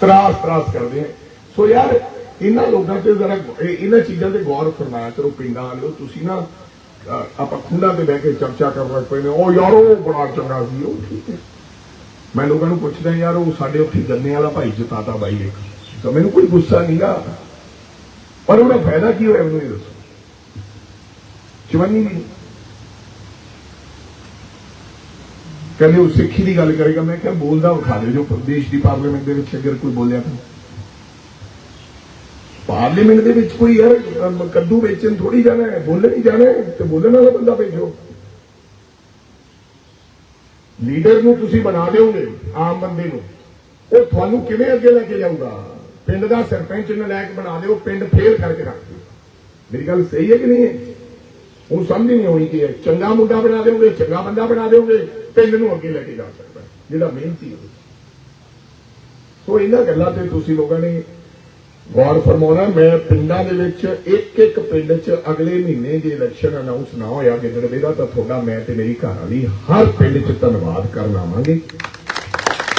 ਤਰਾਸ ਤਰਾਸ ਕਰਦੇ ਆ। ਸੋ ਯਾਰ, ਇਹਨਾਂ ਲੋਕਾਂ ਤੇ ਜ਼ਰਾ ਇਹਨਾਂ ਚੀਜ਼ਾਂ ਤੇ ਗੌਰ ਫਰਮਾਇਆ ਕਰੋ, ਪਿੰਡਾਂ ਵਾਲਿਓ, ਤੁਸੀਂ ਨਾ ਆਪਾਂ ਖੁੰਡਾ ਤੇ ਬਹਿ ਕੇ ਚਰਚਾ ਕਰਨ ਲੱਗ ਪਏ ਨੇ, ਉਹ ਯਾਰੋ ਬੜਾ ਚੰਗਾ ਸੀ, ਉਹ ਠੀਕ ਹੈ। ਮੈਂ ਲੋਕਾਂ ਨੂੰ ਪੁੱਛਦਾ, ਯਾਰ, ਉਹ ਸਾਡੇ ਉੱਥੇ ਗੰਨੇ ਵਾਲਾ ਭਾਈ ਜਤਾਤਾ ਬਾਈ ਇੱਕ। ਤਾਂ ਮੈਨੂੰ ਕੋਈ ਗੁੱਸਾ ਨਹੀਂ ਨਹੀਂਗਾ ਪਰ ਉਹਦਾ ਫਾਇਦਾ ਕੀ ਹੋਇਆ, ਮੈਨੂੰ ਇਹ ਦੱਸੋ। ਚਵੰਨੀ ਨਹੀਂ। ਕਹਿੰਦੇ ਉਹ ਸਿੱਖੀ ਦੀ ਗੱਲ ਕਰੇਗਾ। ਮੈਂ ਕਿਹਾ ਬੋਲਦਾ ਉਠਾ ਦੇ ਜੋ ਪ੍ਰਦੇਸ਼ ਦੀ ਪਾਰਲੀਮੈਂਟ ਦੇ ਵਿੱਚ ਅਗਰ ਕੋਈ ਬੋਲਿਆ ਤਾਂ। ਪਾਰਲੀਮੈਂਟ ਦੇ ਵਿੱਚ ਕੋਈ ਯਾਰ ਕੱਦੂ ਵੇਚਣ ਥੋੜੀ ਜਾਣਾ ਹੈ, ਬੋਲਣ ਹੀ ਜਾਣਾ ਹੈ ਤੇ ਬੋਲਣ ਵਾਲਾ ਬੰਦਾ ਭੇਜੋ। ਲੀਡਰ ਨੂੰ ਤੁਸੀਂ ਬਣਾ ਦਿਓਗੇ, ਆਮ ਬੰਦੇ ਨੂੰ। ਉਹ ਤੁਹਾਨੂੰ ਕਿਵੇਂ ਅੱਗੇ ਲੈ ਕੇ ਜਾਊਗਾ? ਪਿੰਡ ਦਾ ਸਰਪੰਚ ਨਾ ਲੈ ਕੇ ਬਣਾ ਦਿਓ, ਪਿੰਡ ਫੇਲ ਕਰਕੇ ਰੱਖ ਦਿਓ। ਮੇਰੀ ਗੱਲ ਸਹੀ ਹੈ ਕਿ ਨਹੀਂ ਹੈ? ਉਹ ਸਮਝ ਨਹੀਂ ਹੋਣੀ ਕਿ ਚੰਗਾ ਮੁੰਡਾ ਬਣਾ ਦਿਓਗੇ, ਚੰਗਾ ਬੰਦਾ ਬਣਾ ਦਿਓਗੇ ਪਿੰਡ ਨੂੰ ਅੱਗੇ ਲੈ ਕੇ ਜਾ ਸਕਦਾ ਜਿਹੜਾ ਮਿਹਨਤੀ ਹੋਵੇ। ਸੋ ਇਹਨਾਂ ਗੱਲਾਂ ਤੇ ਤੁਸੀਂ ਲੋਕਾਂ ਨੇ ਗੌਰ ਫਰਮਾਉਣਾ ਮੈਂ ਪਿੰਡਾਂ ਦੇ ਵਿੱਚ ਇੱਕ ਇੱਕ ਪਿੰਡ 'ਚ ਅਗਲੇ ਮਹੀਨੇ ਜੇ ਇਲੈਕਸ਼ਨ ਅਨਾਉਂਸ ਨਾ ਹੋਇਆ ਗਿੱਦੜਵੇ ਦਾ ਤਾਂ ਤੁਹਾਡਾ ਮੈਂ ਤੇ ਮੇਰੀ ਘਰ ਵਾਲੀ ਹਰ ਪਿੰਡ 'ਚ ਧੰਨਵਾਦ ਕਰਨ ਆਵਾਂਗੇ।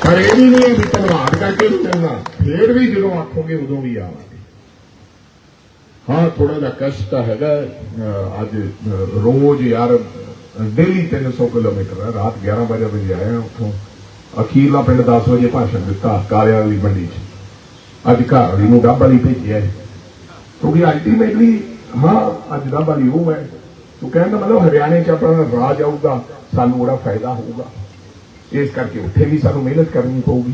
ਪਰ ਇਹ ਵੀ ਨਹੀਂ ਹੈ ਵੀ ਧੰਨਵਾਦ ਕਰਕੇ ਨਹੀਂ ਚੱਲਣਾ, ਫੇਰ ਵੀ ਜਦੋਂ ਆਖੋਗੇ ਉਦੋਂ ਵੀ ਆਵਾਂਗੇ। ਹਾਂ ਥੋੜਾ ਜਿਹਾ ਕਸ਼ਟ ਤਾਂ ਹੈਗਾ। ਅੱਜ ਰੋਜ਼ ਯਾਰ, ਡੇਲੀ 300 ਕਿਲੋਮੀਟਰ ਹੈ। ਰਾਤ 11 ਵਜੇ ਵਜੇ ਆਇਆ ਉੱਥੋਂ। ਅਖੀਰਲਾ ਪਿੰਡ 10 ਵਜੇ ਭਾਸ਼ਣ ਦਿੱਤਾ ਕਾਲਿਆਂ ਵਾਲੀ ਮੰਡੀ 'ਚ। ਅੱਜ ਘਰ ਵਾਲੀ ਨੂੰ ਡੱਬ ਵਾਲੀ ਭੇਜਿਆ ਕਿਉਂਕਿ ਅਲਟੀਮੇਟਲੀ ਹਾਂ, ਅੱਜ ਡੱਬ ਵਾਲੀ ਉਹ ਹੈ। ਤੂੰ ਕਹਿਣ ਦਾ ਮਤਲਬ ਹਰਿਆਣੇ 'ਚ ਆਪਣਾ ਰਾਜ ਆਊਗਾ, ਸਾਨੂੰ ਉਹਦਾ ਫਾਇਦਾ ਹੋਊਗਾ। ਇਸ ਕਰਕੇ ਉੱਥੇ ਵੀ ਸਾਨੂੰ ਮਿਹਨਤ ਕਰਨੀ ਪਊਗੀ।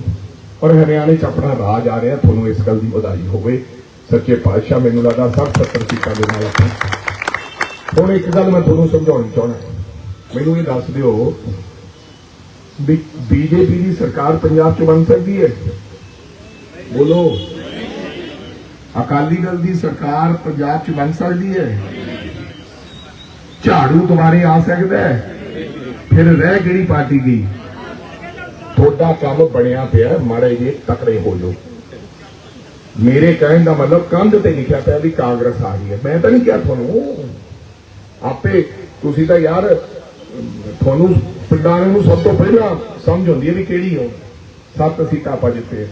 ਔਰ ਹਰਿਆਣੇ 'ਚ ਆਪਣਾ ਰਾਜ ਆ ਰਿਹਾ, ਤੁਹਾਨੂੰ ਇਸ ਗੱਲ ਦੀ ਵਧਾਈ ਹੋਵੇ। ਸੱਚੇ ਪਾਤਸ਼ਾਹ ਮੈਨੂੰ ਲੱਗਦਾ ਸਭ ਸੱਤਰ ਸੀਟਾਂ ਦੇ ਨਾਲ ਆਪਾਂ ਹੁਣ ਇੱਕ ਗੱਲ ਮੈਂ ਤੁਹਾਨੂੰ ਸਮਝਾਉਣੀ ਚਾਹੁੰਦਾ ਮੈਨੂੰ ਇਹ ਦੱਸ ਦਿਓ ਵੀ ਬੀਜੇਪੀ ਦੀ ਸਰਕਾਰ ਪੰਜਾਬ 'ਚ ਬਣ ਸਕਦੀ ਹੈ? ਬੋਲੋ। ਅਕਾਲੀ ਦਲ ਦੀ ਸਰਕਾਰ ਪੰਜਾਬ 'ਚ ਬਣ ਸਕਦੀ ਹੈ? ਝਾੜੂ ਦੁਬਾਰੇ ਆ ਸਕਦਾ ਹੈ? ਫਿਰ ਰਹਿ ਕਿਹੜੀ ਪਾਰਟੀ ਦੀ? ਤੁਹਾਡਾ ਕੰਮ ਬਣਿਆ ਪਿਆ, ਮਾੜੇ ਜੇ ਤਕੜੇ ਹੋ ਜਾਓ। ਮੇਰੇ ਕਹਿਣ ਦਾ ਮਤਲਬ ਕੰਧ ਤੇ ਲਿਖਿਆ ਪਿਆ ਵੀ ਕਾਂਗਰਸ ਆ ਗਈ ਹੈ। ਮੈਂ ਤਾਂ ਨਹੀਂ ਕਿਹਾ ਤੁਹਾਨੂੰ। ਆਪੇ ਤੁਸੀਂ ਤਾਂ ਯਾਰ, ਤੁਹਾਨੂੰ ਪਿੰਡਾਂ ਨੂੰ ਸਭ ਤੋਂ ਪਹਿਲਾਂ ਸਮਝ ਹੁੰਦੀ ਹੈ ਵੀ ਕਿਹੜੀ ਹੋ ਸੱਤ ਸੀਟਾਂ ਪਾ ਜਿੱਤੇ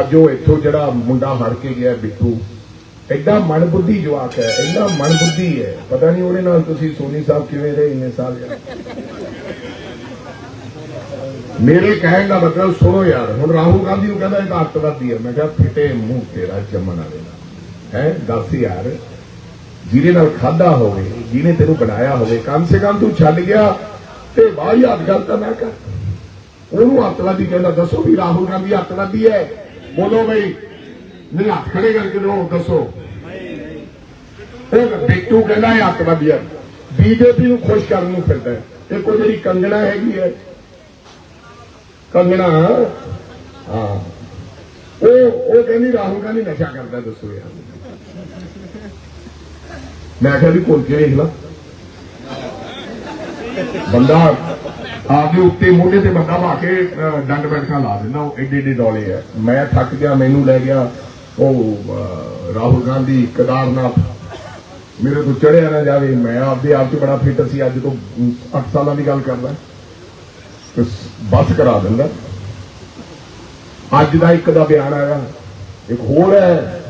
ਅੱਜ ਉਹ ਇੱਥੋਂ ਜਿਹੜਾ ਮੁੰਡਾ ਹੜ ਕੇ ਗਿਆ, ਬਿੱਟੂ। ਐਡਾ ਮਨਬੁੱਧੀ ਜਵਾਕ ਹੈ, ਐਡਾ ਮਨਬੁੱਧੀ ਹੈ। ਪਤਾ ਨਹੀਂ ਉਹਦੇ ਨਾਲ ਤੁਸੀਂ ਸੋਨੀ ਸਾਹਿਬ ਕਿਵੇਂ ਰਹੇ, ਇੰਨੇ ਸਾਲ ਯਾਰ ਮੇਰੇ ਕਹਿਣ ਦਾ ਮਤਲਬ ਸੁਣੋ ਯਾਰ, ਹੁਣ ਰਾਹੁਲ ਗਾਂਧੀ ਨੂੰ ਕਹਿੰਦਾ ਇਹ ਤਾਂ ਅੱਤਵਾਦੀ ਹੈ। ਮੈਂ ਕਿਹਾ, ਫਿੱਟੇ ਮੂੰਹ ਤੇਰਾ ਜੰਮਣ ਵਾਲੇ ਦਾ। ਹੈ, ਦੱਸ ਯਾਰ, ਜਿਹਦੇ ਨਾਲ ਖਾਦਾ ਹੋਵੇ, ਜਿਹਨੇ ਤੈਨੂੰ ਬਣਾਇਆ ਹੋਵੇ, ਕਮ ਸੇ ਕਮ ਤੂੰ ਛੱਡ ਗਿਆ ਤੇ ਬਾਹਰ ਹੱਥ ਗੱਲ ਤਾਂ ਨਾ ਕਰ। ਉਹਨੂੰ ਅੱਤਵਾਦੀ ਕਹਿੰਦਾ, ਦੱਸੋ ਵੀ ਰਾਹੁਲ ਗਾਂਧੀ ਅੱਤਵਾਦੀ ਹੈ। ਬੋਲੋ ਬਈ ਨਹੀਂ ਹੱਥ ਖੜੇ ਕਰਕੇ ਦੋ, ਦੱਸੋ। ਉਹ ਬਿੱਟੂ ਕਹਿੰਦਾ ਇਹ ਅੱਤਵਾਦੀ ਹੈ। ਬੀਜੇਪੀ ਨੂੰ ਖੁਸ਼ ਕਰਨ ਨੂੰ ਫਿਰਦਾ ਹੈ। ਇਹ ਕੋਈ ਜਿਹੜੀ ਕੰਗਣਾ ਹੈਗੀ ਹੈ ਕੰਗਣਾ ਹਾਂ। ਉਹ ਉਹ ਕਹਿੰਦੀ ਰਾਹੁਲ ਗਾਂਧੀ ਨਸ਼ਾ ਕਰਦਾ, ਦੱਸੋ ਯਾਰ। ਮੈਂ ਕਿਹਾ ਵੀ ਕੋਲ ਕੇ ਵੇਖ ਲਾ। ਬੰਦਾ ਆਪਦੇ ਉੱਤੇ ਮੋਢੇ ਤੇ ਬੰਦਾ ਵਾ ਕੇ ਡੰਡ ਬੈਠਾ ਲਾ ਦਿੰਦਾ, ਉਹ ਏਡੇ ਏਡੇ ਡੋਲੇ ਹੈ ਮੈਂ ਥੱਕ ਗਿਆ, ਮੈਨੂੰ ਲੈ ਗਿਆ ਉਹ ਰਾਹੁਲ ਗਾਂਧੀ, ਕੇਦਾਰਨਾਥ। ਮੇਰੇ ਤੋਂ ਚੜਿਆ ਨਾ ਜਾਵੇ। ਮੈਂ ਆਪਦੇ ਆਪ 'ਚ ਬੜਾ ਫਿੱਟ ਸੀ, ਅੱਜ ਤੋਂ 8 ਸਾਲਾਂ ਦੀ ਗੱਲ ਕਰਦਾ। ਤੇ ਬਸ ਕਰਾ ਦਿੰਦਾ। ਅੱਜ ਦਾ ਇੱਕ ਦਾ ਬਿਆਨ ਆਇਆ, ਇੱਕ ਹੋਰ ਹੈ।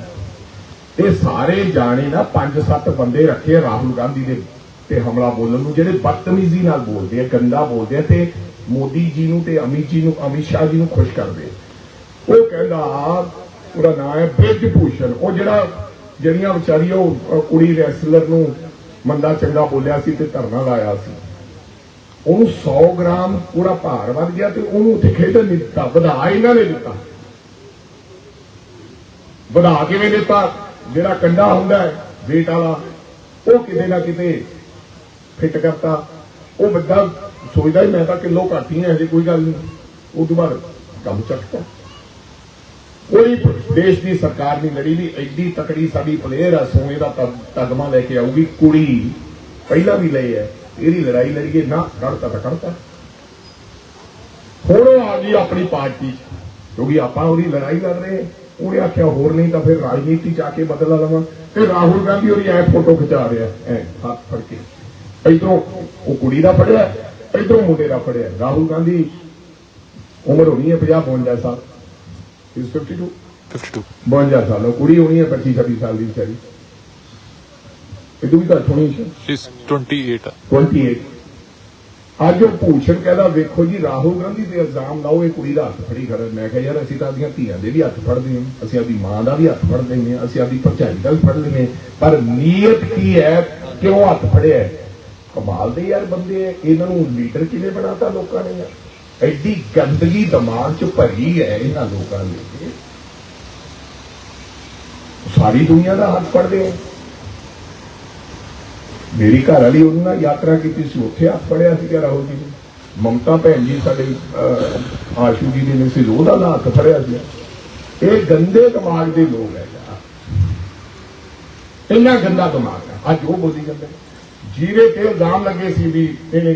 ਇਹ ਸਾਰੇ ਜਾਣੇ ਨਾ ਪੰਜ ਸੱਤ ਬੰਦੇ ਰੱਖੇ ਰਾਹੁਲ ਗਾਂਧੀ ਦੇ, ਤੇ ਹਮਲਾ ਬੋਲਣ ਨੂੰ, ਜਿਹੜੇ ਬਦਤਮੀਜ਼ੀ ਨਾਲ ਬੋਲਦੇ ਆ, ਗੰਦਾ ਬੋਲਦੇ ਆ, ਤੇ ਮੋਦੀ ਜੀ ਨੂੰ ਤੇ ਅਮਿਤ ਜੀ ਨੂੰ, ਅਮਿਤ ਸ਼ਾਹ ਜੀ ਨੂੰ ਖੁਸ਼ ਕਰਦੇ ਉਹ ਕਹਿੰਦਾ, ਉਹਦਾ ਨਾਮ ਹੈ ਬ੍ਰਿਜ ਭੂਸ਼ਣ ਉਹ ਜਿਹੜਾ, ਜਿਹੜੀਆਂ ਵਿਚਾਰੀਆਂ ਉਹ ਕੁੜੀ ਰੈਸਲਰ ਨੂੰ ਮੰਦਾ ਚੰਗਾ ਬੋਲਿਆ ਸੀ ਤੇ ਧਰਨਾ ਲਾਇਆ ਸੀ। ਉਹਨੂੰ 100 ਗ੍ਰਾਮ ਪੂਰਾ ਭਾਰ ਵੱਧ ਗਿਆ ਤੇ ਉਹਨੂੰ ਉੱਥੇ ਖੇਡਣ ਨਹੀਂ ਦਿੱਤਾ, ਵਧਾ ਇਹਨਾਂ ਨੇ ਦਿੱਤਾ। ਵਧਾ ਕਿਵੇਂ ਦਿੱਤਾ? ਜਿਹੜਾ ਕੰਡਾ ਹੁੰਦਾ ਹੈ, weight ਵਾਲਾ, ਉਹ ਕਿਤੇ ਨਾ ਕਿਤੇ ਫਿੱਟ ਕਰਤਾ। ਉਹ ਬੰਦਾ ਸੋਚਦਾ ਮੈਂ ਤਾਂ ਕਿਲੋ ਘੱਟ ਹੀ ਹੈ, ਹਜੇ ਕੋਈ ਗੱਲ ਨਹੀਂ। ਉਹ ਤੋਂ ਬਾਅਦ ਕੰਮ ਚੱਕਦਾ ਕੋਈ ਦੇਸ਼ ਦੀ ਸਰਕਾਰ ਨਹੀਂ ਲੜੀ ਵੀ ਐਡੀ ਤਕੜੀ ਸਾਡੀ ਪਲੇਅਰ ਆ, ਸੋਨੇ ਦਾ ਤਗਮਾ ਲੈ ਕੇ ਆਊਗੀ, ਕੁੜੀ ਪਹਿਲਾਂ ਵੀ ਲਈ ਹੈ। ਇਹਦੀ ਲੜਾਈ ਲੜੀਏ ਨਾ ਕਰਤਾ ਤਾਂ ਕਰਤਾ। ਹੁਣ ਉਹ ਆ ਗਈ ਆਪਣੀ ਪਾਰਟੀ ਕਿਉਂਕਿ ਆਪਾਂ ਉਹਦੀ ਲੜਾਈ ਲੜ ਰਹੇ ਉਹਨੇ ਆਖਿਆ ਹੋਰ ਨਹੀਂ ਤਾਂ ਫਿਰ ਰਾਜਨੀਤੀ ਚ ਆ ਕੇ ਬਦਲਾ ਲਵਾਂ। ਤੇ ਰਾਹੁਲ ਗਾਂਧੀ ਉਹਦੀ ਐ ਫੋਟੋ ਖਿਚਾ ਰਿਹਾ ਐ ਹੱਥ ਫੜ ਕੇ। ਇਧਰੋਂ ਉਹ ਕੁੜੀ ਦਾ ਫੜਿਆ ਇਧਰੋਂ ਮੁੰਡੇ ਦਾ ਫੜਿਆ। ਰਾਹੁਲ ਗਾਂਧੀ ਉਮਰ ਹੋਣੀ ਹੈ 50 52 ਸਾਲ। ਇਸ 52 52 52 ਸਾਲ ਕੁੜੀ ਹੋਣੀ ਹੈ 25 26 ਸਾਲ ਦੀ ਵਿਚਾਰੀ। ਇਹ ਵੀ ਘੱਟ ਹੋਣੀ ਸੀ? she's 28 ਆ। 28 ਅੱਜ ਉਹ ਭੂਸ਼ਣ ਕਹਿੰਦਾ ਵੇਖੋ ਜੀ ਰਾਹੁਲ ਗਾਂਧੀ ਤੇ ਇਲਜ਼ਾਮ ਲਾਓ ਇਹ ਕੁੜੀ ਦਾ ਹੱਥ ਫੜੀ ਖੜਾ ਮੈਂ ਕਿਹਾ ਯਾਰ ਅਸੀਂ ਤਾਂ ਆਪਣੀਆਂ ਧੀਆਂ ਦੇ ਵੀ ਹੱਥ ਫੜਦੇ ਹਾਂ ਅਸੀਂ ਆਪਦੀ ਮਾਂ ਦਾ ਵੀ ਹੱਥ ਫੜ ਲੈਂਦੇ ਹਾਂ ਅਸੀਂ ਆਪਦੀ ਭਰਜਾਈ ਦਾ ਵੀ ਫੜ ਲੈਂਦੇ ਪਰ ਨੀਅਤ ਕੀ ਹੈ ਕਿਉਂ ਹੱਥ ਫੜਿਆ? ਕਮਾਲ ਦੇ ਯਾਰ ਬੰਦੇ ਇਹਨਾਂ ਨੂੰ ਲੀਡਰ ਕਿਵੇਂ ਬਣਾਤਾ ਲੋਕਾਂ ਨੇ ਯਾਰ? ਐਡੀ ਗੰਦਗੀ ਦਿਮਾਗ 'ਚ ਭਰੀ ਹੈ ਇਹਨਾਂ ਲੋਕਾਂ ਨੇ ਸਾਰੀ ਦੁਨੀਆ ਦਾ ਹੱਥ ਫੜਦੇ ਹੈ ਮੇਰੀ ਘਰ ਵਾਲੀ ਉਹਨਾਂ ਨਾਲ ਯਾਤਰਾ ਕੀਤੀ ਸੀ, ਉੱਥੇ ਹੱਥ ਫੜਿਆ ਸੀ ਰਾਹੁਲ ਜੀ ਨੇ। ਮਮਤਾ ਭੈਣ ਜੀ ਸਾਡੇ ਆਸ਼ੂ ਜੀ ਨੇ ਸੀ, ਉਹਦਾ ਨਾਲ ਹੱਥ ਫੜਿਆ ਸੀ। ਇਹ ਗੰਦੇ ਦਿਮਾਗ ਦੇ ਲੋਕ ਹੈ ਯਾਰ ਇੰਨਾ ਗੰਦਾ ਦਿਮਾਗ ਹੈ ਅੱਜ ਉਹ ਬੋਲੀ ਜਾਂਦੇ ਜੀਰੇ ਤੇ ਇਲਜ਼ਾਮ ਲੱਗੇ ਸੀ ਵੀ ਇਹਨੇ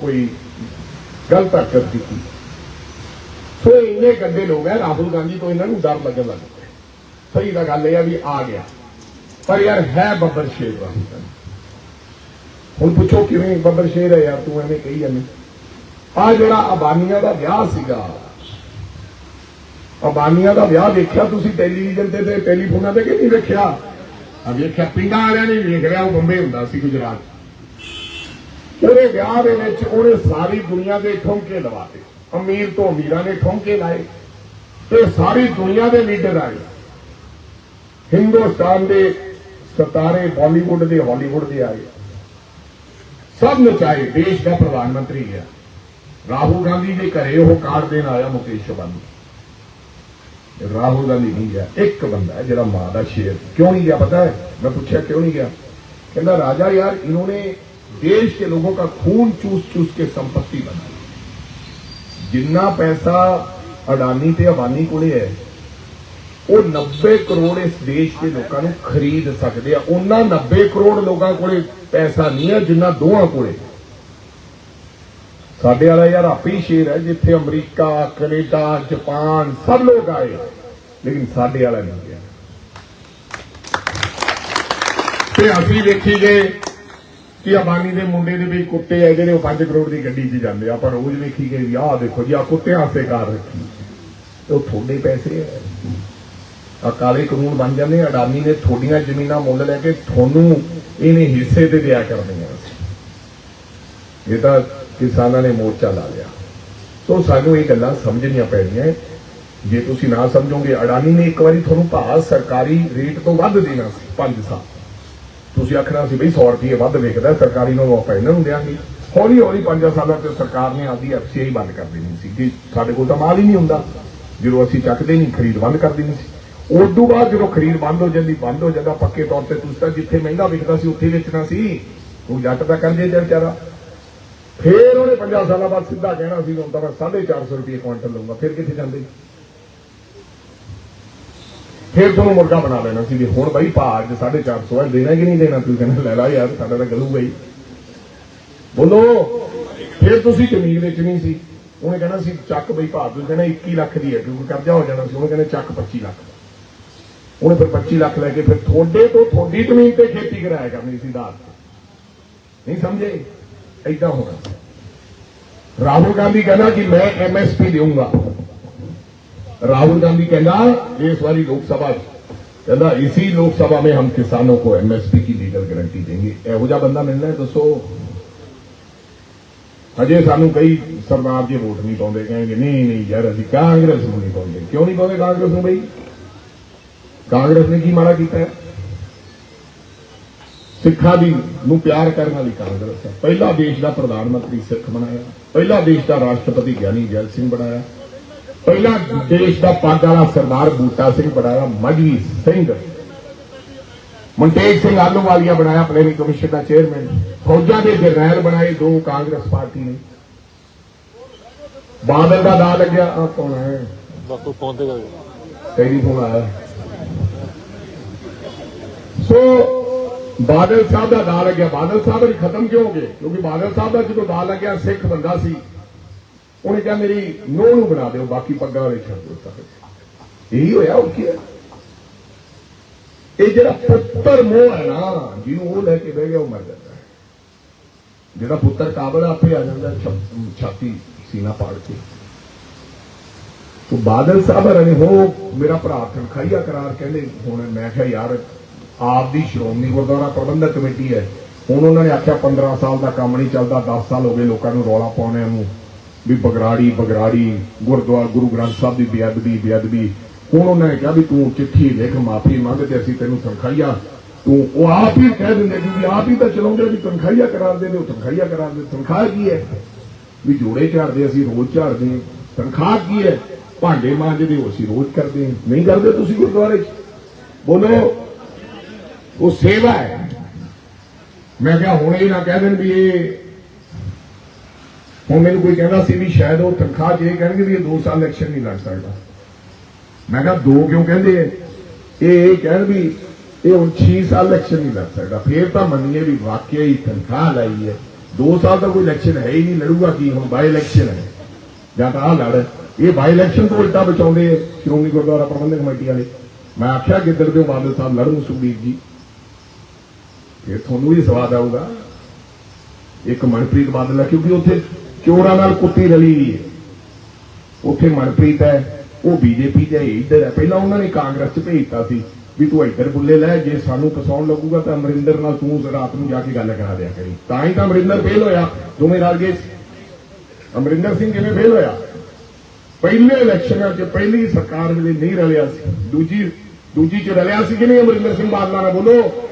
ਕੋਈ ਗਲਤ ਹਰਕਤ ਕੀਤੀ। ਸੋ ਇੰਨੇ ਗੰਦੇ ਲੋਕ ਹੈ ਰਾਹੁਲ ਗਾਂਧੀ ਤੋਂ ਇਹਨਾਂ ਨੂੰ ਡਰ ਲੱਗਣ ਲੱਗ ਪਿਆ। ਸਹੀ ਤਾਂ ਗੱਲ ਇਹ ਆ ਵੀ ਆ ਗਿਆ। ਪਰ ਯਾਰ ਹੈ ਬੱਬਰ ਸ਼ੇਰ ਰਾਹੁਲ ਗਾਂਧੀ ਹੁਣ ਪੁੱਛੋ ਕਿਵੇਂ ਬੱਬਰ ਸ਼ੇਰ ਹੈ ਯਾਰ, ਤੂੰ ਐਵੇਂ ਕਹੀ ਜਾਂਦੀ। ਆ ਜਿਹੜਾ ਅਬਾਨੀਆਂ ਦਾ ਵਿਆਹ ਸੀਗਾ, ਅਬਾਨੀਆਂ ਦਾ ਵਿਆਹ ਦੇਖਿਆ ਤੁਸੀਂ ਟੈਲੀਵਿਜ਼ਨ ਤੇ ਤੇ ਟੈਲੀਫੋਨਾਂ ਤੇ ਕਿ ਨਹੀਂ ਵੇਖਿਆ? ਆ ਵੇਖਿਆ, ਪਿੰਡਾਂ ਵਾਲਿਆਂ ਨੇ ਵੇਖ ਰਿਹਾ ਉਹ ਬੰਬੇ ਹੁੰਦਾ ਸੀ ਗੁਜਰਾਤ। ਉਹਦੇ ਵਿਆਹ ਦੇ ਵਿੱਚ ਉਹਨੇ ਸਾਰੀ ਦੁਨੀਆ ਦੇ ਠੋਂਕੇ ਲਵਾਤੇ। ਅਮੀਰ ਤੋਂ ਅਮੀਰਾਂ ਨੇ ਠੋਂਕੇ ਲਾਏ ਤੇ ਸਾਰੀ ਦੁਨੀਆ ਦੇ ਲੀਡਰ ਆਏ। ਹਿੰਦੁਸਤਾਨ ਦੇ ਸਤਾਰੇ ਬਾਲੀਵੁੱਡ ਦੇ ਹਾਲੀਵੁੱਡ ਦੇ ਆਏ। ਸਭ ਨਚਾਏ ਦੇਸ਼ ਦਾ ਪ੍ਰਧਾਨ ਮੰਤਰੀ ਹੈ ਰਾਹੁਲ ਗਾਂਧੀ ਦੇ ਘਰੇ ਉਹ ਕਾਰਡ ਦੇਣ ਆਇਆ ਮੁਕੇਸ਼ ਅੰਬਾਨੀ ਰਾਹੁਲ ਗਾਂਧੀ ਨਹੀਂ ਗਿਆ ਇੱਕ ਬੰਦਾ ਹੈ ਜਿਹੜਾ ਮਾਂ ਦਾ ਸ਼ੇਰ क्यों नहीं गया पता है मैं पूछा क्यों नहीं गया कहता राजा यार इन्होंने देश के लोगों का खून चूस चूस के संपत्ति बनाई जितना पैसा ਅਡਾਨੀ ਤੇ ਅਬਾਨੀ ਕੋਲੇ ਹੈ ਉਹ 90 ਕਰੋੜ ਇਸ ਦੇਸ਼ ਦੇ ਲੋਕਾਂ ਨੂੰ ਖਰੀਦ ਸਕਦੇ ਆ। ਉਹਨਾਂ 90 ਕਰੋੜ ਲੋਕਾਂ ਕੋਲੇ ਪੈਸਾ ਨਹੀਂ ਹੈ ਜਿੰਨਾ ਦੋਹਾਂ ਕੋਲੇ। ਸਾਡੇ ਵਾਲਾ ਯਾਰ ਆਪੇ ਸ਼ੇਰ ਹੈ, ਜਿੱਥੇ ਅਮਰੀਕਾ, ਕੈਨੇਡਾ, ਜਾਪਾਨ ਸਭ ਲੋਕ ਆਏ ਲੇਕਿਨ ਸਾਡੇ ਵਾਲਾ ਨਹੀਂ ਗਿਆ। ਤੇ ਅਸੀਂ ਵੇਖੀ ਗਏ ਕਿ ਅਬਾਨੀ ਦੇ ਮੁੰਡੇ ਦੇ ਵੀ ਕੁੱਤੇ ਆ, ਜਿਹੜੇ ਉਹ 5 ਕਰੋੜ ਦੀ ਗੱਡੀ 'ਚ ਜਾਂਦੇ ਆ। ਪਰ ਰੋਜ਼ ਵੇਖੀ ਗਏ ਵੀ ਆਹ ਦੇਖੋ ਜੀ ਆ ਕੁੱਤਿਆਂ ਵਾਸਤੇ ਕਾਰ ਰੱਖੀ। ਤੇ ਉਹ ਤੁਹਾਡੇ ਪੈਸੇ ਹੈ ਆ। ਕਾਲੇ ਕਾਨੂੰਨ ਬਣ ਜਾਂਦੇ ਅਡਾਨੀ ਨੇ ਤੁਹਾਡੀਆਂ ਜ਼ਮੀਨਾਂ ਮੁੱਲ ਲੈ ਕੇ ਤੁਹਾਨੂੰ ਇਹਨੇ ਹਿੱਸੇ ਤੇ ਦਿਆ ਕਰਨੀਆਂ ਇਹ ਤਾਂ ਕਿਸਾਨਾਂ ਨੇ ਮੋਰਚਾ ਲਾ ਲਿਆ। ਸੋ ਸਾਨੂੰ ਇਹ ਗੱਲਾਂ ਸਮਝਣੀਆਂ ਪੈਣੀਆਂ। ਜੇ ਤੁਸੀਂ ਨਾ ਸਮਝੋਗੇ, ਅਡਾਨੀ ਨੇ ਇੱਕ ਵਾਰੀ ਤੁਹਾਨੂੰ ਭਾਅ ਸਰਕਾਰੀ ਰੇਟ ਤੋਂ ਵੱਧ ਦੇਣਾ ਸੀ 5 ਸਾਲ। ਤੁਸੀਂ ਆਖਣਾ ਸੀ ਬਈ 100 ਰੁਪਏ ਵੱਧ ਵੇਚਦਾ ਸਰਕਾਰੀ ਨੂੰ ਆਪਾਂ ਇਹਨਾਂ ਨੂੰ ਦੇਾਂਗੇ ਹੌਲੀ ਹੌਲੀ 5 ਸਾਲਾਂ ਤੇ ਸਰਕਾਰ ਨੇ ਆਦੀ ਐਫਸੀਆਈ ਬੰਦ ਕਰ ਦੇਣੀ ਸੀ, ਕਿ ਸਾਡੇ ਕੋਲ ਤਾਂ ਮਾਲ ਹੀ ਨਹੀਂ ਹੁੰਦਾ। ਜਦੋਂ ਅਸੀਂ ਚੱਕਦੇ ਨਹੀਂ, ਖਰੀਦ ਬੰਦ ਕਰ ਦੇਣੀ ਸੀ। ਉਸ ਤੋਂ ਬਾਅਦ ਜਦੋਂ ਖਰੀਦ ਬੰਦ ਹੋ ਜਾਂਦੀ, ਬੰਦ ਹੋ ਜਾਂਦਾ ਪੱਕੇ ਤੌਰ ਤੇ ਤੁਸੀਂ ਤਾਂ ਜਿੱਥੇ ਮਹਿੰਗਾ ਵਿਕਦਾ ਸੀ ਉੱਥੇ ਵੇਚਣਾ ਸੀ। ਉਹ ਜੱਟ ਦਾ ਕਰਜੇ ਤੇ ਵਿਚਾਰਾ। ਫੇਰ ਉਹਨੇ 50 ਸਾਲਾਂ ਬਾਅਦ ਸਿੱਧਾ ਕਹਿਣਾ ਸੀ, ਹੁਣ ਤਾਂ ਮੈਂ 450 ਰੁਪਏ ਕੁਇੰਟਲ ਲਊਂਗਾ, ਫਿਰ ਕਿੱਥੇ ਜਾਂਦੇ? ਫਿਰ ਤੁਹਾਨੂੰ ਮੁਰਗਾ ਬਣਾ ਲੈਣਾ ਸੀ ਵੀ ਹੁਣ ਬਈ ਭਾਅ, ਅੱਜ 450 ਹੈ ਦੇਣਾ ਕਿ ਨਹੀਂ ਦੇਣਾ? ਤੁਸੀਂ ਕਹਿੰਦਾ, ਲੈ ਲਾ ਯਾਰ, ਸਾਡਾ ਤਾਂ ਗਲੂਗਾ ਹੀ ਬੋਲੋ, ਫਿਰ ਤੁਸੀਂ ਜ਼ਮੀਨ ਵੇਚਣੀ ਸੀ। ਉਹਨੇ ਕਹਿਣਾ ਸੀ, ਚੱਕ ਬਈ ਭਾਅ ਤੁਸੀਂ ਕਹਿੰਦਾ 21 ਲੱਖ ਦੀ ਹੈ ਕਿਉਂਕਿ ਕਰਜ਼ਾ ਹੋ ਜਾਣਾ ਸੀ। ਉਹਨੇ ਕਹਿੰਦੇ, ਚੱਕ 25 ਲੱਖ। ਉਹਨੇ ਫਿਰ 25 ਲੱਖ ਲੈ ਕੇ ਫਿਰ ਤੁਹਾਡੇ ਤੋਂ ਤੁਹਾਡੀ ਜ਼ਮੀਨ ਤੇ ਖੇਤੀ ਕਰਾਇਆ ਕਰਨੀ ਸੀ ਦਾਰ ਨਹੀਂ ਸਮਝੇ ਐਦਾਂ ਹੋਣਾ ਰਾਹੁਲ ਗਾਂਧੀ ਕਹਿੰਦਾ ਕਿ ਮੈਂ ਐਮਐਸਪੀ ਦੇਵਾਂਗਾ राहुल गांधी कहना इस वाली लोकसभा कहना इसी लोकसभा में हम किसानों को एमएसपी की लीगल गारंटी देंगे ਇਹੋ ਜਿਹਾ ਬੰਦਾ ਮਿਲਣਾ ਹੈ ਦੱਸੋ ਅਜੇ ਸਾਨੂੰ ਕਈ ਸਰਦਾਰ ਜੀ ਵੋਟ ਨਹੀਂ ਪਾਉਂਦੇ ਕਹਿੰਗੇ ਨਹੀਂ ਨਹੀਂ ਯਾਰ ਅਸੀਂ ਕਾਂਗਰਸ ਨੂੰ ਨਹੀਂ ਪਾਉਂਦੇ ਕਿਉਂ ਨਹੀਂ ਪਾਉਂਦੇ ਕਾਂਗਰਸ ਨੂੰ ਬਈ ਕਾਂਗਰਸ ਨੇ ਕੀ ਮਾੜਾ ਕੀਤਾ ਹੈ? ਸਿੱਖਾਂ ਦੀ ਨੂੰ ਪਿਆਰ ਕਰਨ ਵਾਲੀ ਕਾਂਗਰਸ ਹੈ। ਪਹਿਲਾ ਦੇਸ਼ ਦਾ ਪ੍ਰਧਾਨ ਮੰਤਰੀ ਸਿੱਖ ਬਣਾਇਆ। ਪਹਿਲਾ ਦੇਸ਼ ਦਾ ਰਾਸ਼ਟਰਪਤੀ ਗਿਆਨੀ ਜੈਲ ਸਿੰਘ ਬਣਾਇਆ। ਪਹਿਲਾ ਦੇਸ਼ ਦਾ ਪੱਗ ਵਾਲਾ ਸਰਦਾਰ ਬੂਟਾ ਸਿੰਘ ਬਣਾਇਆ। ਮਜਵੀ ਸਿੰਘ। ਮਨਟੇਕ ਸਿੰਘ ਆਲੂਵਾਲੀਆ ਬਣਾਇਆ ਪਲੈਨਿੰਗ ਕਮਿਸ਼ਨ ਦਾ ਚੇਅਰਮੈਨ। ਫੌਜਾਂ ਦੇ ਜਰਨੈਲ ਬਣਾਏ ਦੋ ਕਾਂਗਰਸ ਪਾਰਟੀ ਨੇ। ਬਾਦਲ ਦਾ ਨਾਂ ਲੱਗਿਆ। ਆ ਕੌਣ ਹੈ? ਬਾਪੂ ਪਹੁੰਚੇ ਗਾ ਟੈਲੀਫੋਨ ਆਇਆ। ਸੋ ਬਾਦਲ ਸਾਹਿਬ ਦਾ ਨਾਂ ਲੱਗਿਆ। ਬਾਦਲ ਸਾਹਿਬ ਵੀ ਖਤਮ ਕਿਉਂ ਹੋ ਗਏ? ਕਿਉਂਕਿ ਬਾਦਲ ਸਾਹਿਬ ਦਾ ਜਦੋਂ ਨਾਂ ਲੱਗਿਆ, ਸਿੱਖ ਬੰਦਾ ਸੀ, ਉਹਨੇ ਕਿਹਾ, ਮੇਰੀ ਨੂੰਹ ਨੂੰ ਬਣਾ ਦਿਓ, ਬਾਕੀ ਪੱਗਾਂ ਵਾਲੇ ਛੱਡ ਦਿਓ ਸਾਰੇ। ਇਹੀ ਹੋਇਆ ਉਹ ਕੀ ਹੈ ਇਹ ਜਿਹੜਾ ਪੁੱਤਰ ਮੋਹ ਹੈ ਨਾ, ਜਿਹਨੂੰ ਉਹ ਲੈ ਕੇ ਬਹਿ ਗਿਆ, ਉਹ ਮਰ ਜਾਂਦਾ ਹੈ। ਜਿਹੜਾ ਪੁੱਤਰ ਕਾਬਲ ਆਪੇ ਆ ਜਾਂਦਾ ਛਾਤੀ ਸੀਨਾ ਪਾੜ ਕੇ। ਤੋ ਬਾਦਲ ਸਾਹਿਬ ਹਰਾਂ ਨੇ, ਹੋ, ਮੇਰਾ ਭਰਾ ਤਨਖਾਹੀਆ ਕਰਾਰ ਕਹਿੰਦੇ, ਹੁਣ ਮੈਂ ਕਿਹਾ, ਯਾਰ ਆਪ ਦੀ ਸ਼੍ਰੋਮਣੀ ਗੁਰਦੁਆਰਾ ਪ੍ਰਬੰਧਕ ਕਮੇਟੀ ਹੈ। ਹੁਣ ਉਹਨਾਂ ਨੇ ਆਖਿਆ 15 ਸਾਲ ਦਾ ਕੰਮ ਨਹੀਂ ਚੱਲਦਾ 10 ਸਾਲ ਹੋ ਗਏ ਲੋਕਾਂ ਨੂੰ ਰੌਲਾ ਪਾਉਣੇ ਨੂੰ। ਵੀ ਬਗਰਾੜੀ ਬਗਰਾੜੀ ਗੁਰਦੁਆਰਾ ਗੁਰੂ ਗ੍ਰੰਥ ਸਾਹਿਬ ਦੀ ਬੇਅਦਬੀ ਬੇਅਦਬੀ। ਹੁਣ ਉਹਨਾਂ ਨੇ ਕਿਹਾ ਵੀ ਤੂੰ ਚਿੱਠੀ ਲਿਖ, ਮਾਫੀ ਮੰਗ ਤੇ ਅਸੀਂ ਤੈਨੂੰ ਤਨਖਾਹੀਆ। ਤੂੰ ਉਹ ਆਪ ਹੀ ਕਹਿ ਦਿੰਦੇ ਕਿ ਆਪ ਹੀ ਤਾਂ ਚਲਾਉਂਦੇ ਵੀ ਤਨਖਾਹੀਆ ਕਰਾਰ ਦੇ ਨੇ, ਉਹ ਤਨਖਾਹੀਆ ਕਰਾਰ ਦੇ ਤਨਖਾਹ ਕੀ ਹੈ? ਵੀ ਜੋੜੇ ਝਾੜਦੇ, ਅਸੀਂ ਰੋਜ਼ ਝਾੜਦੇ ਹਾਂ। ਤਨਖਾਹ ਕੀ ਹੈ? ਭਾਂਡੇ ਮਾਂਜਦੇ, ਉਹ ਅਸੀਂ ਰੋਜ਼ ਕਰਦੇ ਹਾਂ। ਨਹੀਂ ਕਰਦੇ ਤੁਸੀਂ ਗੁਰਦੁਆਰੇ 'ਚ? ਬੋਲੋ। ਉਹ ਸੇਵਾ ਹੈ। ਮੈਂ ਕਿਹਾ ਹੁਣ ਇਹ ਨਾ ਕਹਿ ਦੇਣ ਵੀ ਇਹ ਹੁਣ ਮੈਨੂੰ ਕੋਈ ਕਹਿੰਦਾ ਸੀ ਵੀ ਸ਼ਾਇਦ ਉਹ ਤਨਖਾਹ ਜੇ ਕਹਿਣਗੇ ਵੀ ਇਹ 2 ਸਾਲ ਇਲੈਕਸ਼ਨ ਨਹੀਂ ਲੜ ਸਕਦਾ। ਮੈਂ ਕਿਹਾ ਦੋ ਕਿਉਂ ਕਹਿੰਦੇ ਇਹ ਇਹ ਕਹਿਣ ਵੀ ਇਹ ਹੁਣ 6 ਸਾਲ ਇਲੈਕਸ਼ਨ ਨਹੀਂ ਲੜ ਸਕਦਾ। ਫੇਰ ਤਾਂ ਮੰਨੀਏ ਵੀ ਵਾਕਿਆ ਹੀ ਤਨਖਾਹ ਲਾਈ ਹੈ। 2 ਸਾਲ ਤਾਂ ਕੋਈ ਇਲੈਕਸ਼ਨ ਹੈ ਹੀ ਨਹੀਂ, ਲੜੂਗਾ ਕੀ ਹੁਣ? ਬਾਈ ਇਲੈਕਸ਼ਨ ਹੈ। ਜਾਂ ਤਾਂ ਆ ਲੜ। ਇਹ ਬਾਈ ਇਲੈਕਸ਼ਨ ਤੋਂ ਉਲਟਾ ਬਚਾਉਂਦੇ ਸ਼੍ਰੋਮਣੀ ਗੁਰਦੁਆਰਾ ਪ੍ਰਬੰਧਕ ਕਮੇਟੀ ਵਾਲੇ। ਮੈਂ ਆਖਿਆ ਗਿੱਦੜ ਦੇ ਬਾਦਲ ਸਾਹਿਬ ਲੜਨ ਸੁਖਬੀਰ ਜੀ। ਇਹ ਤੁਹਾਨੂੰ ਵੀ ਸਵਾਦ ਆਊਗਾ। ਇੱਕ ਮਨਪ੍ਰੀਤ ਬਾਦਲ ਹੈ ਕਿਉਂਕਿ ਉੱਥੇ ਚੋਰਾਂ ਨਾਲ ਕੁੱਤੀ ਰਲੀ ਹੋਈ ਹੈ। ਉੱਥੇ ਮਨਪ੍ਰੀਤ ਹੈ, ਉਹ ਬੀਜੇਪੀ ਦੇ ਇੱਧਰ ਹੈ। ਪਹਿਲਾਂ ਉਹਨਾਂ ਨੇ ਕਾਂਗਰਸ ਚ ਭੇਜਤਾ ਸੀ ਵੀ ਤੂੰ ਇੱਧਰ ਬੁੱਲੇ ਲੈ, ਜੇ ਸਾਨੂੰ ਫਸਾਉਣ ਲੱਗੂਗਾ ਤਾਂ ਅਮਰਿੰਦਰ ਨਾਲ ਤੂੰ ਰਾਤ ਨੂੰ ਜਾ ਕੇ ਗੱਲ ਕਰਾ ਦਿਆ ਕਰੀ। ਤਾਂ ਹੀ ਤਾਂ ਅਮਰਿੰਦਰ ਫੇਲ ਹੋਇਆ। ਦੋਵੇਂ ਰਲ ਗਏ। ਸੀ। ਅਮਰਿੰਦਰ ਸਿੰਘ ਕਿਵੇਂ ਫੇਲ ਹੋਇਆ? ਪਹਿਲੇ ਇਲੈਕਸ਼ਨਾਂ 'ਚ ਪਹਿਲੀ ਸਰਕਾਰ ਵੇਲੇ ਨਹੀਂ ਰਲਿਆ ਸੀ। ਦੂਜੀ ਦੂਜੀ 'ਚ ਰਲਿਆ ਸੀ ਕਿ ਨਹੀਂ? ਅਮਰਿੰਦਰ ਸਿੰਘ ਬਾਦਲ ਨਾਲ ਬੋਲੋ।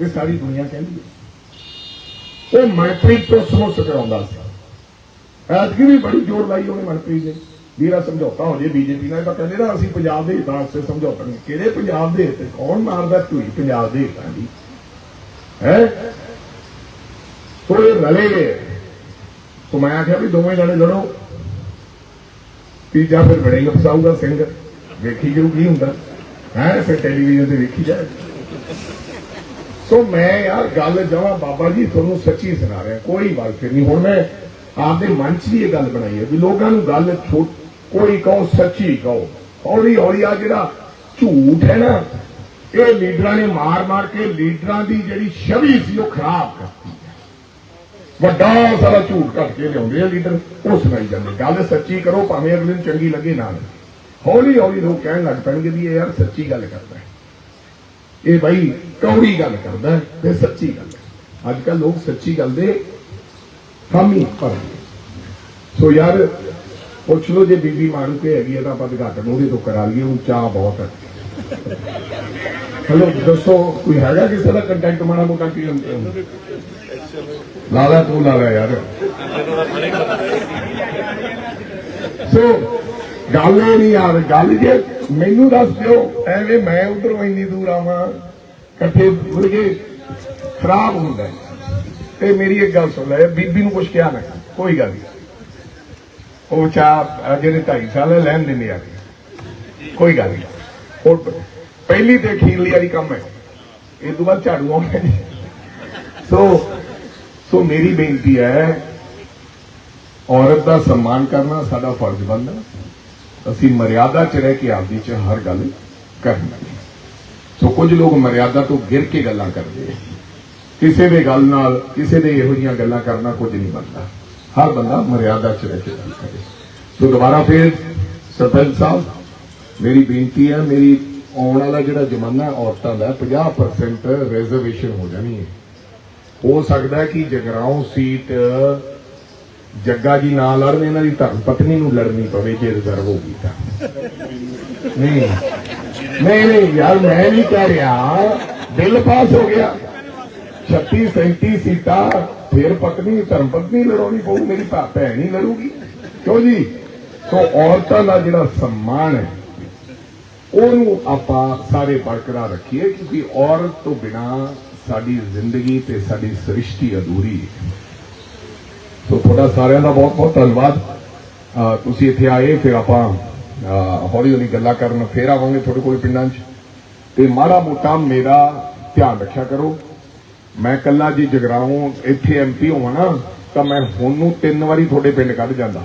ਇਹ ਸਾਰੀ ਦੁਨੀਆ ਕਹਿੰਦੀ ਹੈ। ਉਹ ਮਨਪ੍ਰੀਤ ਤੋਂ ਸਮੋਸ ਕਰਾਉਂਦਾ ਸੀ। ਐਤਕੀ ਵੀ ਬੜੀ ਜ਼ੋਰ ਲਾਈ ਉਹਨੇ ਮਨਪ੍ਰੀਤ ਨੇ। ਵੀਰਾ ਸਮਝੌਤਾ ਹੋ ਜੇ ਬੀਜੇਪੀ ਨਾਲ ਤਾਂ ਕਹਿੰਦੇ ਨਾ ਅਸੀਂ ਪੰਜਾਬ ਦੇ ਹਿੱਤਾਂ ਵਾਸਤੇ ਸਮਝੌਤਾ ਨਹੀਂ। ਕਿਹੜੇ ਪੰਜਾਬ ਦੇ ਹਿੱਤ ਕੌਣ ਮਾਰਦਾ ਢੂਈ ਪੰਜਾਬ ਦੇ ਹਿੱਤਾਂ ਦੀ? ਹੈ? ਸੋ ਰਲੇ। ਗਏ ਸੋ ਮੈਂ ਆਖਿਆ ਵੀ ਦੋਵੇਂ ਜਣੇ ਲੜੋ। ਤੀਜਾ ਫਿਰ ਬੜੇਗਾ ਫਸਾਊਗਾ ਸਿੰਘ। ਵੇਖੀ ਜਾਊ ਕੀ ਹੁੰਦਾ। ਹੈ, ਫਿਰ ਟੈਲੀਵਿਜ਼ਨ ਤੇ ਵੇਖੀ ਜਾਏ। ਸੋ ਮੈਂ ਯਾਰ ਗੱਲ ਜਮਾ ਬਾਬਾ ਜੀ, ਤੁਹਾਨੂੰ ਸੱਚੀ ਸੁਣਾ ਰਿਹਾ, ਕੋਈ ਗੱਲ ਫਿਰ ਨਹੀਂ। ਹੁਣ ਮੈਂ ਆਪਦੇ ਮਨ 'ਚ ਵੀ ਇਹ ਗੱਲ ਬਣਾਈ ਹੈ ਵੀ ਲੋਕਾਂ ਨੂੰ ਗੱਲ ਛੋਟ ਕੋਈ ਕਹੋ, ਸੱਚੀ ਕਹੋ। ਹੌਲੀ ਹੌਲੀ ਆ ਜਿਹੜਾ ਝੂਠ ਹੈ ਨਾ, ਇਹ ਲੀਡਰਾਂ ਨੇ ਮਾਰ ਮਾਰ ਕੇ ਲੀਡਰਾਂ ਦੀ ਜਿਹੜੀ ਛਵੀ ਸੀ, ਉਹ ਖਰਾਬ ਕਰਤੀ ਵੱਡਾ ਸਾਰਾ ਝੂਠ ਕੱਢ ਕੇ ਲਿਆਉਂਦੇ ਆ ਲੀਡਰ, ਉਹ ਸੁਣਾਈ ਜਾਂਦੇ। ਗੱਲ ਸੱਚੀ ਕਰੋ, ਭਾਵੇਂ ਅਗਲੇ ਨੂੰ ਚੰਗੀ ਲੱਗੇ, ਨਾ ਹੌਲੀ ਹੌਲੀ ਲੋਕ ਕਹਿਣ ਲੱਗ ਪੈਣਗੇ ਵੀ ਇਹ ਯਾਰ ਸੱਚੀ ਗੱਲ ਕਰਦਾ ਹੈ। ਇਹ ਭਾਈ ਕੌੜੀ ਗੱਲ ਕਰਦਾ ਤੇ ਸੱਚੀ ਗੱਲ ਅੱਜ ਕੱਲ ਲੋਕ ਸੱਚੀ ਗੱਲ ਦੇ ਹਾਮੀ ਭਰਦੇ ਸੋ ਯਾਰ, ਪੁੱਛ ਲਓ ਜੇ ਬੀਬੀ ਮਾਰੂ ਕੇ ਹੈਗੀ ਹੈ ਤਾਂ ਆਪਾਂ ਉਦਘਾਟਨ ਉਹਦੇ ਤੋਂ ਕਰਾ ਲਈਏ ਉਹ ਚਾਹ ਬਹੁਤ ਹੈ। ਹਲੋ, ਦੱਸੋ, ਕੋਈ ਹੈਗਾ ਕਿਸੇ ਦਾ ਕੰਟੈਕਟ ਮਾੜਾ ਮੋਟਾ ਕੀ ਹੁੰਦਾ? ਲਾਲਾ ਤੂੰ ਲਾਲਾ ਯਾਰ। ਸੋ ਗੱਲ ਇਹ ਨਹੀਂ ਯਾਰ, ਗੱਲ ਜੇ ਮੈਨੂੰ ਦੱਸ ਦਿਓ, ਐਵੇਂ ਮੈਂ ਉਧਰੋਂ ਇੰਨੀ ਦੂਰ ਆਵਾਂ, ਇਕੱਠੇ ਮੁੜ ਖਰਾਬ ਹੁੰਦਾ ਤੇ ਮੇਰੀ ਇੱਕ ਗੱਲ ਸੁਣ ਲੈ, ਬੀਬੀ ਨੂੰ ਕੁਝ ਕਿਹਾ ਨਾ, ਕੋਈ ਗੱਲ ਨਹੀਂ। ਉਹ ਚਾਹ ਜਿਹੜੇ ਢਾਈ ਸਾਲ ਲੈਣ ਦਿੰਦੇ ਆ। ਕੋਈ ਗੱਲ ਨਹੀਂ। ਹੋਰ ਪਹਿਲੀ ਤੇ ਅਖੀਰਲੀ ਵਾਲੀ ਕੰਮ ਹੈ। ਇਹ ਤੋਂ ਬਾਅਦ ਝਾੜੂ ਆਉਣਾ ਸੋ ਸੋ ਮੇਰੀ ਬੇਨਤੀ ਹੈ, ਔਰਤ ਦਾ ਸਨਮਾਨ ਕਰਨਾ ਸਾਡਾ ਫਰਜ਼ ਬਣਦਾ। ਅਸੀਂ ਮਰਿਆਦਾ 'ਚ ਰਹਿ ਕੇ ਆਪਦੀ 'ਚ ਹਰ ਗੱਲ ਕਰਨੀ ਸੋ ਕੁਝ ਲੋਕ ਮਰਿਆਦਾ ਤੋਂ ਗਿਰ ਕੇ ਗੱਲਾਂ ਕਰਦੇ ਆ। ਕਿਸੇ ਦੇ ਗੱਲ ਨਾਲ, ਕਿਸੇ ਦੇ ਇਹੋ ਜਿਹੀਆਂ ਗੱਲਾਂ ਕਰਨਾ ਕੁਝ ਨਹੀਂ ਬਣਦਾ। ਹਰ ਬੰਦਾ ਮਰਿਆਦਾ 'ਚ ਰਹਿ ਕੇ ਗੱਲ ਕਰੇ। ਸੋ ਦੁਬਾਰਾ ਫੇਰ ਸਰਪੰਚ ਸਾਹਿਬ, ਮੇਰੀ ਬੇਨਤੀ ਹੈ, ਮੇਰੀ ਆਉਣ ਵਾਲਾ ਜਿਹੜਾ ਜ਼ਮਾਨਾ ਔਰਤਾਂ ਦਾ 50% ਰਿਜ਼ਰਵੇਸ਼ਨ ਹੋ ਜਾਣੀ ਹੈ। ਹੋ ਸਕਦਾ ਕਿ ਜਗਰਾਉਂ ਸੀਟ ਜੱਗਾ ਜੀ ਨਾ ਲੜਨ, ਇਹਨਾਂ ਦੀ ਧਰਮ ਪਤਨੀ ਨੂੰ ਲੜਨੀ ਪਵੇ ਜੇ ਰਿਜ਼ਰਵ ਹੋ ਗਈ ਤਾਂ। ਨਹੀਂ ਨਹੀਂ ਨਹੀਂ ਯਾਰ, ਮੈਂ ਨਹੀਂ ਕਹਿ ਰਿਹਾ। ਬਿੱਲ ਪਾਸ ਹੋ ਗਿਆ। 36 37 ਸੀਟਾਂ, ਫਿਰ ਪਤਨੀ, ਧਰਮ ਪਤਨੀ ਲੜਾਉਣੀ ਪਊ, ਮੇਰੀ ਭੈਣ ਹੀ ਲੜੂਗੀ। ਕਿਉਂ ਜੀ? ਸੋ ਔਰਤਾਂ ਦਾ ਜਿਹੜਾ ਸਨਮਾਨ ਹੈ, ਉਹਨੂੰ ਆਪਾਂ ਸਾਰੇ ਬਰਕਰਾਰ ਰੱਖੀਏ, ਕਿਉਂਕਿ ਔਰਤ ਤੋਂ ਬਿਨਾ ਸਾਡੀ ਜ਼ਿੰਦਗੀ ਤੇ ਸਾਡੀ ਸ੍ਰਿਸ਼ਟੀ ਅਧੂਰੀ ਹੈ। ਸੋ ਤੁਹਾਡਾ ਸਾਰਿਆਂ ਦਾ ਬਹੁਤ ਬਹੁਤ ਧੰਨਵਾਦ। ਤੁਸੀਂ ਇੱਥੇ ਆਏ, ਫਿਰ ਆਪਾਂ ਹੌਲੀ ਹੌਲੀ ਗੱਲਾਂ ਕਰਨ, ਫੇਰ ਆਵਾਂਗੇ ਤੁਹਾਡੇ ਕੋਲ ਪਿੰਡਾਂ 'ਚ। ਤੇ ਮਾੜਾ ਮੋਟਾ ਮੇਰਾ ਧਿਆਨ ਰੱਖਿਆ ਕਰੋ। ਮੈਂ ਕੱਲਾ ਜੀ ਜਗਰਾਉਂ, ਇੱਥੇ ਐਮਪੀ ਹੋਵਾਂ ਨਾ, ਤਾਂ ਮੈਂ ਹੁਣ ਨੂੰ ਤਿੰਨ ਵਾਰੀ ਤੁਹਾਡੇ ਪਿੰਡ ਕੱਢ ਜਾਂਦਾ।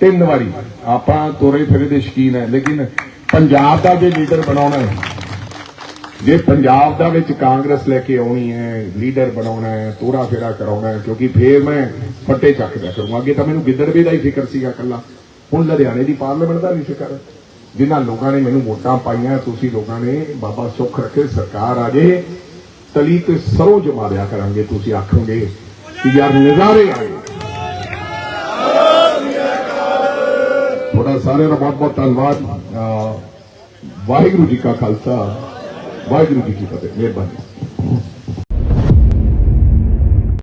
ਤਿੰਨ ਵਾਰੀ। ਆਪਾਂ ਤੋਰੇ ਫਿਰੇ ਦੇ ਸ਼ਕੀਨ ਹੈ, ਲੇਕਿਨ ਪੰਜਾਬ ਦਾ ਜੇ ਲੀਡਰ ਬਣਾਉਣਾ ਹੈ ਜੇ ਪੰਜਾਬ ਦਾ ਵਿੱਚ ਕਾਂਗਰਸ ਲੈ ਕੇ ਆਉਣੀ ਹੈ, ਲੀਡਰ ਬਣਾਉਣਾ ਹੈ ਤੋਰਾ ਫੇਰਾ ਕਰਾਉਣਾ ਹੈ, ਕਿਉਂਕਿ ਫੇਰ ਮੈਂ ਫੱਟੇ ਚੱਕਦਾ ਕਰੂੰਗਾ ਅੱਗੇ ਤਾਂ ਮੈਨੂੰ ਗਿੱਦੜਵੇ ਦਾ ਹੀ ਫਿਕਰ ਸੀਗਾ ਕੱਲਾ ਹੁਣ ਲੁਧਿਆਣੇ ਦੀ ਪਾਰਲੀਮੈਂਟ ਦਾ ਵੀ ਫਿਕਰ ਹੈ। ਜਿਨ੍ਹਾਂ ਲੋਕਾਂ ਨੇ ਮੈਨੂੰ ਵੋਟਾਂ ਪਾਈਆਂ, ਤੁਸੀਂ ਲੋਕਾਂ ਨੇ ਬਾਬਾ ਸੁੱਖ ਰੱਖੇ, ਸਰਕਾਰ ਆ ਜੇ, ਤਲੀ ਤੇ ਸਰੋਂ ਜਮਾ ਦਿਆ ਕਰਾਂਗੇ, ਤੁਸੀਂ ਆਖੋਗੇ ਕਿ ਯਾਰ ਨਜ਼ਾਰੇ ਆਏ। ਤੁਹਾਡਾ ਸਾਰਿਆਂ ਦਾ ਬਹੁਤ ਬਹੁਤ ਧੰਨਵਾਦ ਵਾਹਿਗੁਰੂ ਜੀ ਕਾ ਖਾਲਸਾ। ਵਾਹਿਗੁਰੂ ਜੀ ਕੀ ਫਤਿਹ ਮਿਹਰਬਾਨੀ